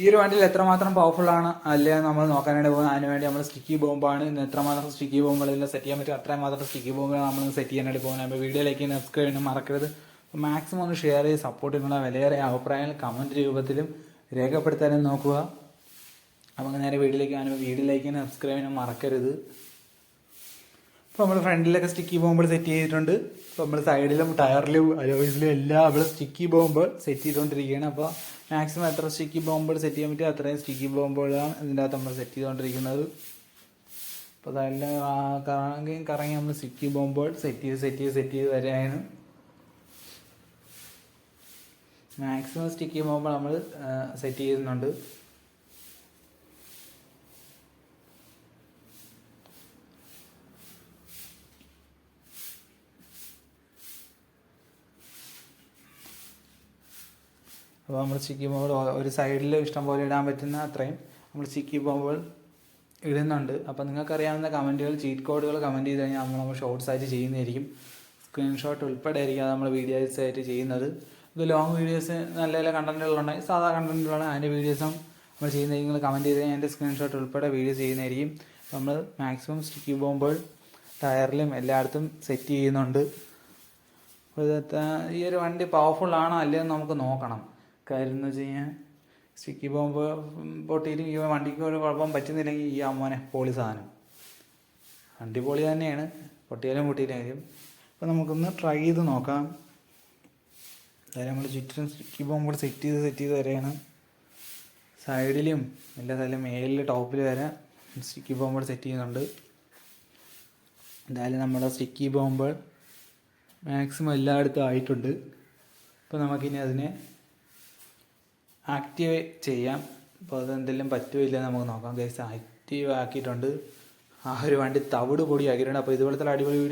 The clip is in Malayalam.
ഈ ഒരു വണ്ടിയിൽ എത്രമാത്രം പവർഫുൾ ആണ് അല്ലേ നമ്മൾ നോക്കാനായിട്ട് പോകുന്നത്? അതിന് വേണ്ടി നമ്മൾ സ്റ്റിക്കി ബോംബാണ് ഇന്ന് എത്രമാത്രം സ്റ്റിക്കി ബോംബുകളെല്ലാം സെറ്റ് ചെയ്യാൻ പറ്റും? അത്രയും മാത്രം സ്റ്റിക്കി ബോംബുകൾ നമ്മൾ സെറ്റ് ചെയ്യാനായിട്ട് പോകുന്നത്. അപ്പോൾ വീഡിയോയിലേക്ക് സബ്സ്ക്രൈബ് മറക്കരുത്. മാക്സിമം ഒന്ന് ഷെയർ ചെയ്ത് സപ്പോർട്ട് ചെയ്യുന്ന വിലയേറെ അഭിപ്രായങ്ങൾ കമന്റ് രൂപത്തിലും രേഖപ്പെടുത്താനും നോക്കുക. അപ്പോൾ നേരെ കാണുമ്പോൾ വീഡിയോയിലേക്ക് സബ്സ്ക്രൈബ് ചെയ്യാൻ മറക്കരുത്. അപ്പോൾ നമ്മൾ ഫ്രണ്ടിലൊക്കെ സ്റ്റിക്കി ബോംബുകൾ സെറ്റ് ചെയ്തിട്ടുണ്ട്. അപ്പോൾ നമ്മൾ സൈഡിലും ടയറിലും അലോയ്സിലും എല്ലാം നമ്മൾ സ്റ്റിക്കി ബോംബ് സെറ്റ് ചെയ്തുകൊണ്ടിരിക്കുകയാണ് അപ്പോൾ മാക്സിമം എത്ര സ്റ്റിക്കി ബോംബുകൾ സെറ്റ് ചെയ്യാൻ പറ്റും അത്രയും സ്റ്റിക്കി ബോംബുകളാണ് ഇതിന്റെ അകത്ത് നമ്മൾ സെറ്റ് ചെയ്തുകൊണ്ടിരിക്കുന്നത് അപ്പോൾ അതെല്ലാം കറങ്ങി കറങ്ങി നമ്മൾ സ്റ്റിക്കി ബോംബുകൾ സെറ്റ് ചെയ്ത് സെറ്റ് ചെയ്ത് സെറ്റ് ചെയ്ത് വരികയാണ് മാക്സിമം സ്റ്റിക്കി ബോംബ് നമ്മൾ സെറ്റ് ചെയ്യുന്നുണ്ട്. അപ്പോൾ നമ്മൾ ചിക്കി ബോംബുകൾ ഒരു സൈഡിൽ ഇഷ്ടം പോലെ ഇടാൻ പറ്റുന്ന അത്രയും നമ്മൾ ചിക്കി ബോംബുകൾ ഇടുന്നുണ്ട്. അപ്പോൾ നിങ്ങൾക്കറിയാവുന്ന കമന്റുകൾ ചീറ്റ് കോഡുകൾ കമന്റ് ചെയ്ത് കഴിഞ്ഞാൽ നമ്മൾ നമ്മൾ ഷോർട്സ് ആയിട്ട് ചെയ്യുന്നതായിരിക്കും. സ്ക്രീൻഷോട്ട് ഉൾപ്പെടെ ആയിരിക്കും നമ്മൾ വീഡിയോസ് ആയിട്ട് ചെയ്യുന്നത്. ഇത് ലോങ് വീഡിയോസ് നല്ല നല്ല കണ്ടന്റുകളുണ്ടായി സാധാ കണ്ടന്റുകളാണ് അതിന്റെ വീഡിയോസും നമ്മൾ ചെയ്യുന്നത് നിങ്ങൾ കമന്റ് ചെയ്ത് കഴിഞ്ഞാൽ അതിന്റെ സ്ക്രീൻഷോട്ട് ഉൾപ്പെടെ വീഡിയോ ചെയ്യുന്നതായിരിക്കും. നമ്മൾ മാക്സിമം സ്റ്റിക്കി ബോംബുകൾ ടയറിലും എല്ലായിടത്തും സെറ്റ് ചെയ്യുന്നുണ്ട്. ഈ ഒരു വണ്ടി പവർഫുൾ ആണോ അല്ലയോ നമുക്ക് നോക്കണം. കാര്യം എന്ന് വെച്ച് കഴിഞ്ഞാൽ സ്റ്റിക്കി ബോംബ് പൊട്ടിയിട്ട് ഈ വണ്ടിക്ക് ഒരു കുഴപ്പം പറ്റുന്നില്ലെങ്കിൽ ഈ അമ്മോനെ പോളി സാധനം. വണ്ടി പൊളി തന്നെയാണ്. പൊട്ടിയാലും പൊട്ടിയില്ലെങ്കിലും അപ്പോൾ നമുക്കൊന്ന് ട്രൈ ചെയ്ത് നോക്കാം. അതായത് നമ്മൾ ചുറ്റിനും സ്റ്റിക്കി ബോംബ് സെറ്റ് ചെയ്ത് സെറ്റ് ചെയ്ത് വരെയാണ് സൈഡിലും എല്ലാ സ്ഥലം മേലിൽ ടോപ്പിൽ വരെ സ്റ്റിക്കി ബോംബ് സെറ്റ് ചെയ്യുന്നുണ്ട്. എന്തായാലും നമ്മുടെ സ്റ്റിക്കി ബോംബ് മാക്സിമം എല്ലായിടത്തും ആയിട്ടുണ്ട്. അപ്പോൾ നമുക്കിനി അതിനെ ആക്റ്റീവ് ചെയ്യാം അപ്പോൾ അതെന്തെങ്കിലും പറ്റുമോ ഇല്ലെന്ന് നമുക്ക് നോക്കാം. ഗൈസ് ആക്റ്റീവ് ആക്കിയിട്ടുണ്ട്. ആ ഒരു വണ്ടി തവിട് പൊടി ആക്കിയിട്ടുണ്ട് അപ്പോൾ ഇതുപോലത്തെ അടിപൊളി വീഡിയോ